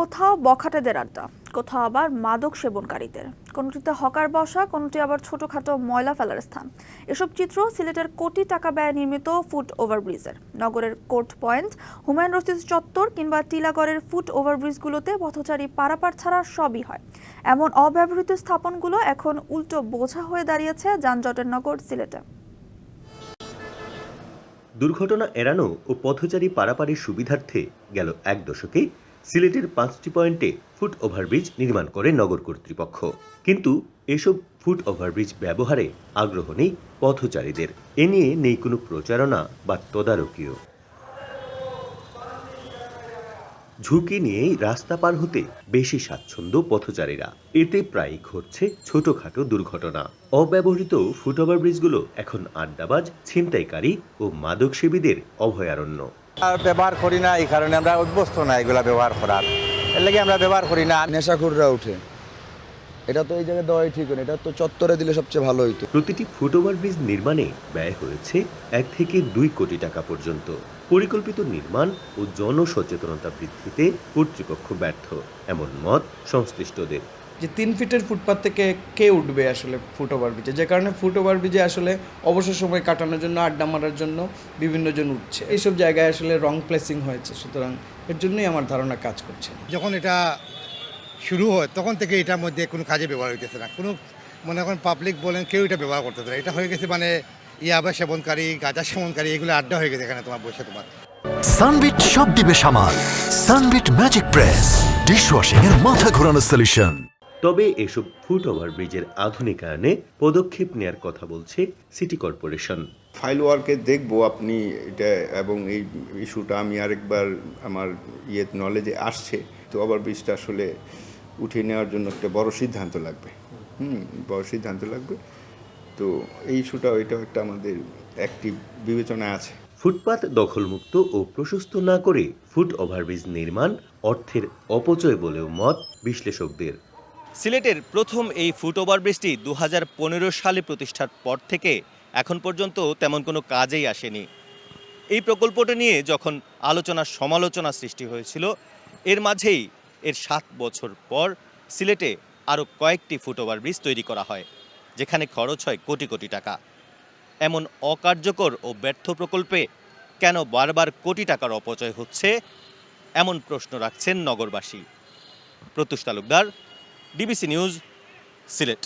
কোথাও বখাটেদের আড্ডা, কোথাও আবার মাদক সেবনকারীদের। কোনোটিতে হকার বসা, কোনোটি আবার ছোটখাটো ময়লা ফেলার স্থান। এসব চিত্র সিলেটের কোটি টাকা ব্যয়ে নির্মিত ফুট ওভারব্রিজের। নগরের কোর্ট পয়েন্ট, হুমায়ুন রশিদ চত্বর কিংবা টিলাগড়ের ফুট ওভারব্রিজগুলোতে পথচারী পারাপার ছাড়া সবই হয়। এমন অব্যবহৃত স্থাপনগুলো এখন উল্টো বোঝা হয়ে দাঁড়িয়েছে যানজটের নগর সিলেটে। দুর্ঘটনা এড়ানো ও পথচারী পারাপারের সুবিধার্থে গেল এক দশকে সিলেটের পাঁচটি পয়েন্টে ফুট ওভারব্রিজ নির্মাণ করে নগর কর্তৃপক্ষ। কিন্তু এসব ফুট ওভারব্রিজ ব্যবহারে আগ্রহ নেই পথচারীদের। এ নিয়ে নেই কোনো প্রচারণা বা তদারকিও। ঝুঁকি নিয়েই রাস্তা পার হতে বেশি স্বাচ্ছন্দ্য পথচারীরা। এতে প্রায়ই ঘটছে ছোটখাটো দুর্ঘটনা। অব্যবহৃত ফুট ওভারব্রিজগুলো এখন আড্ডাবাজ, ছিনতাইকারী ও মাদকসেবীদের অভয়ারণ্য। আর ব্যবহার করি না, এই কারণে আমরা অভ্যস্ত না এগুলা ব্যবহার করার। এর লাগে আমরা ব্যবহার করি না। নেশাখুররা উঠে। এটা তো এই জায়গায় দেওয়াই ঠিক না এটা তো চত্বরে দিলে সবচেয়ে ভালো হইতো। প্রতিটি ফুট ওভারব্রিজ নির্মাণে ব্যয় হয়েছে এক থেকে দুই কোটি টাকা পর্যন্ত। পরিকল্পিত নির্মাণ ও জনসচেতনতা বৃদ্ধিতে কর্তৃপক্ষ ব্যর্থ। এমন মত সংশ্লিষ্টদের। যে তিন ফিটের ফুটপাথ থেকে কে উঠবে আসলে ফুট ওভার ব্রিজে যে কারণে ফুট ওভার ব্রিজে আসলে অবসর সময় কাটানোর জন্য আড্ডা মারার জন্য বিভিন্ন জন উঠছে। এইসব জায়গায় আসলে রং প্লেসিং হয়েছে সুতরাং এর জন্যই আমার ধারণা কাজ করছে যখন এটা শুরু হয় তখন থেকে এটার মধ্যে কোনো কাজে ব্যবহার হইতেছে না। কোনো মনে করেন পাবলিক বলেন কেউ এটা ব্যবহার করতেছে না। এটা হয়ে গেছে মানে ইয়াবা সেবনকারী গাঁজা সেবনকারী এগুলো আড্ডা হয়ে গেছে এখানে তোমার বসে তোমার। সানবিট সব দিবে সামাল। সানবিট ম্যাজিক প্রেস ডিশওয়াশিং এর মাথা ঘোরানোর সলিউশন তবে এসব ফুট ওভারব্রিজের আধুনিকায়নে পদক্ষেপ নেয়ার কথা বলছে সিটি কর্পোরেশন। ফাইল ওয়ার্কে দেখব আপনি এটা এবং এই ইস্যুটা আমি আরেকবার আমার ইয়ে নলেজে আসছে। তো ওভার ব্রিজটা আসলে উঠিয়ে নেওয়ার জন্য একটা বড় সিদ্ধান্ত লাগবে। হুম বড় সিদ্ধান্ত লাগবে। তো এই ইস্যুটা এটাও একটা আমাদের অ্যাক্টিভ বিবেচনায় আছে। ফুটপাত দখলমুক্ত ও প্রশস্ত না করে ফুট ওভারব্রিজ নির্মাণ অর্থের অপচয় বলেও মত বিশ্লেষকদের। সিলেটের প্রথম এই ফুট ওভারব্রিজটি দু সালে প্রতিষ্ঠার পর থেকে এখন পর্যন্ত তেমন কোনো কাজেই আসেনি। এই প্রকল্পটা নিয়ে যখন আলোচনা সমালোচনা সৃষ্টি হয়েছিল, এর মাঝেই এর সাত বছর পর সিলেটে আরও কয়েকটি ফুট ওভারব্রিজ তৈরি করা হয়, যেখানে খরচ হয় কোটি কোটি টাকা। এমন অকার্যকর ও ব্যর্থ প্রকল্পে কেন বারবার কোটি টাকার অপচয় হচ্ছে, এমন প্রশ্ন রাখছেন নগরবাসী। প্রত্যুষ তালুকদার ডিবিসি নিউজ সিলেট